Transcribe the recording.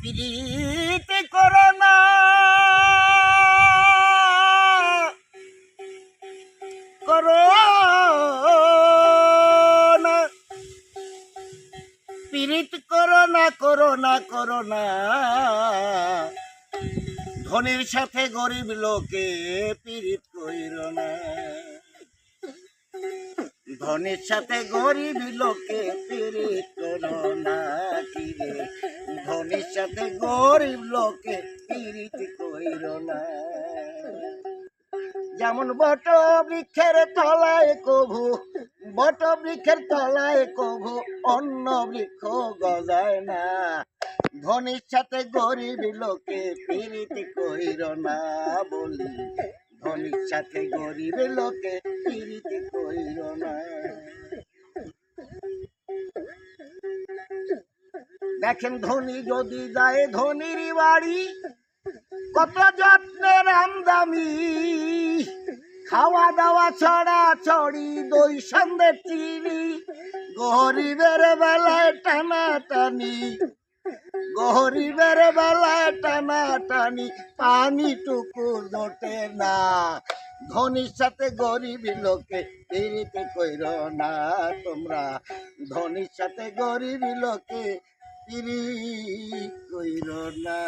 প্রীতি করো না। করো না। পীড়িত করো না করো না করো না। ধনির সাথে গরিব লোকে পীড়িত কইর না। ধনির সাথে গরিব লোকে পীড়িত করো না। সাথে গরিব লোকে পীড়িত কইর না। যেমন বট বৃক্ষের তলায় কভু, বট বৃক্ষের তলায় কভু অন্য বৃক্ষ গজায় না। ধনির সাথে গরিব লোকে পীড়িত কইর না বলি, ধনির সাথে গরিব লোকে পীড়িত কইর না। দেখেন ধনী যদি যায় ধনির বাড়ি, কত যত্নের আমদামি খাওয়া দাওয়া ছড়া ছড়ি দই সন্ধ্যে চিনি, গরিবের বেলায় টানা টানি গরিবের বেলায় টানা টানি পানিটুকু জোটে না। ধনির সাথে গরিব লোকে পিড়িতে কইর না তোমরা। ধনির সাথে গরিব লোকে পিড়ি কইর না।